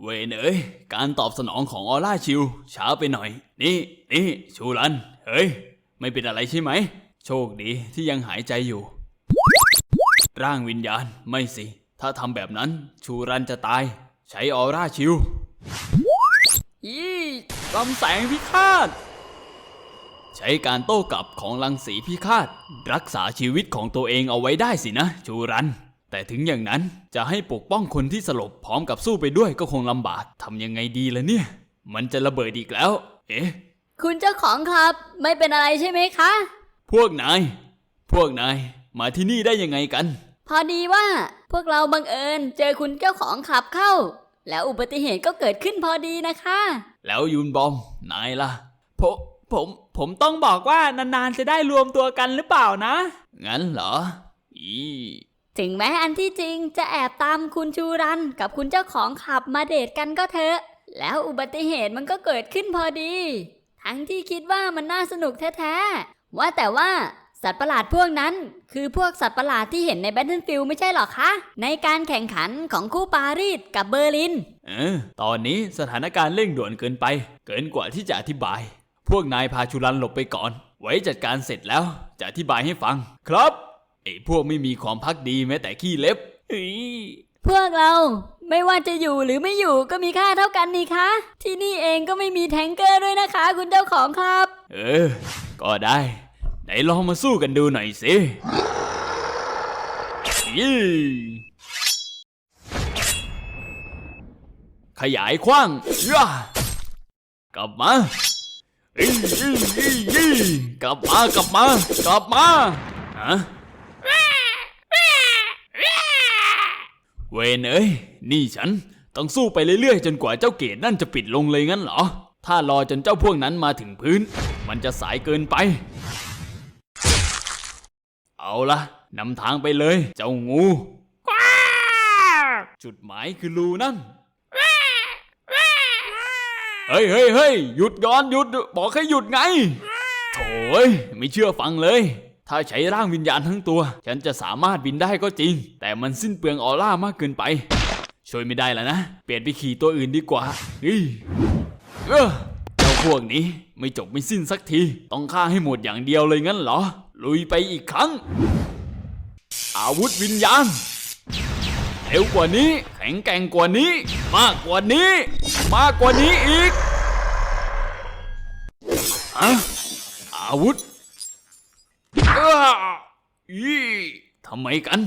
เวนเอ้ยการตอบสนองของออร่าชิวช้าไปหน่อย นี่นี่ชูรัน เฮ้ย ไม่เป็นอะไรใช่ไหม โชคดีที่ยังหายใจอยู่ ร่างวิญญาณไม่สิ ถ้าทำแบบนั้น ชูรันจะตาย ใช้ออร่าชิวอีลำแสงพิฆาต ใช้การโต้กลับของรังสีพิฆาต รักษาชีวิตของตัวเองเอาไว้ได้สินะ ชูรัน แต่ถึงอย่างนั้นจะให้ปกป้องคนที่สลบพร้อมกับสู้ไปด้วยก็คงลำบากทำยังไงดีล่ะเนี่ย มันจะระเบิดอีกแล้ว เอ๊ะ คุณเจ้าของครับไม่เป็นอะไรใช่ไหมคะ พวกนาย พวกนาย มาที่นี่ได้ยังไงกัน พอดีว่าพวกเราบังเอิญเจอคุณเจ้าของขับเข้า แล้วอุบัติเหตุก็เกิดขึ้นพอดีนะคะ แล้วยูนบอมนายล่ะผมผมผมต้องบอกว่านานๆจะได้รวมตัวกันหรือเปล่านะ งั้นเหรอ อี ถึงแม้อันที่จริงจะแอบตามคุณชูรันกับคุณเจ้าของขับมาเดทกันก็เถอะ แล้วอุบัติเหตุมันก็เกิดขึ้นพอดี ทั้งที่คิดว่ามันน่าสนุกแท้ๆ ว่าแต่ว่าสัตว์ประหลาดพวกนั้นคือพวกสัตว์ประหลาดที่เห็นในแบทเทิลฟิลไม่ใช่หรอคะ ในการแข่งขันของคู่ปารีสกับเบอร์ลิน เออ ตอนนี้สถานการณ์เร่งด่วนเกินไป เกินกว่าที่จะอธิบาย พวกนายพาชุรันหลบไปก่อน ไว้จัดการเสร็จแล้วจะอธิบายให้ฟัง ครับ ไอ้พวกไม่มีความพักดีแม้แต่ขี้เล็บอีพวกเราไม่ว่าจะอยู่หรือไม่อยู่ก็มีค่าเท่ากันนี่คะ ที่นี่เองก็ไม่มีแทงเกอร์ด้วยนะคะ คุณเจ้าของครับ เออ ก็ได้ ไหนลองมาสู้กันดูหน่อยสิยี่ขยายขว้างย่ากลับมาอีอีอีอีกลับมากลับมากลับมาฮะ เวนเอ้ย นี่ฉันต้องสู้ไปเรื่อยๆ จนกว่าเจ้าเกดนั่นจะปิดลงเลยงั้นเหรอ ถ้ารอจนเจ้าพวกนั้นมาถึงพื้น มันจะสายเกินไป เอาละนำทางไปเลย เจ้างู จุดหมายคือรูนั่น เฮ้ยเฮ้ยเฮ้ยหยุดก่อนหยุด บอกให้หยุดไง โถ่ไม่เชื่อฟังเลย ถ้าใช้ร่างวิญญาณทั้งตัว ฉันจะสามารถบินได้ก็จริง มันสิ้นเปลืองออร่ามากเกินไป ช่วยไม่ได้แล้วนะ เปลี่ยนไปขี่ตัวอื่นดีกว่าเฮ้ยเออเจ้าพวกนี้ไม่จบไม่สิ้นสักที ต้องฆ่าให้หมดอย่างเดียวเลยงั้นเหรอ ลุยไปอีกครั้ง อาวุธวิญญาณเร็วกว่านี้ แข็งแกร่งกว่านี้ มากกว่านี้ มากกว่านี้อีกอะอาวุธอ้าอีทำไมกัน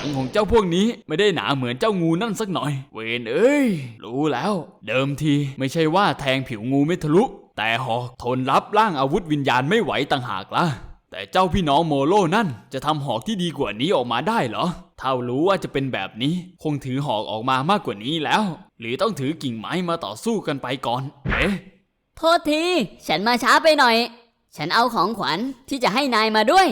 หนังของเจ้าพวกนี้ไม่ได้หนาเหมือนเจ้างูนั่นสักหน่อย เวนเอ้ย รู้แล้ว เดิมทีไม่ใช่ว่าแทงผิวงูไม่ทะลุ แต่หอกทนรับร่างอาวุธวิญญาณไม่ไหวต่างหากล่ะแต่เจ้าพี่น้องโมโลนั่นจะทำหอกที่ดีกว่านี้ออกมาได้เหรอถ้ารู้ว่าจะเป็นแบบนี้ คงถือหอกออกมามากกว่านี้แล้ว หรือต้องถือกิ่งไม้มาต่อสู้กันไปก่อน เอ๊ะ โทษที ฉันมาช้าไปหน่อย ฉันเอาของขวัญที่จะให้นายมาด้วย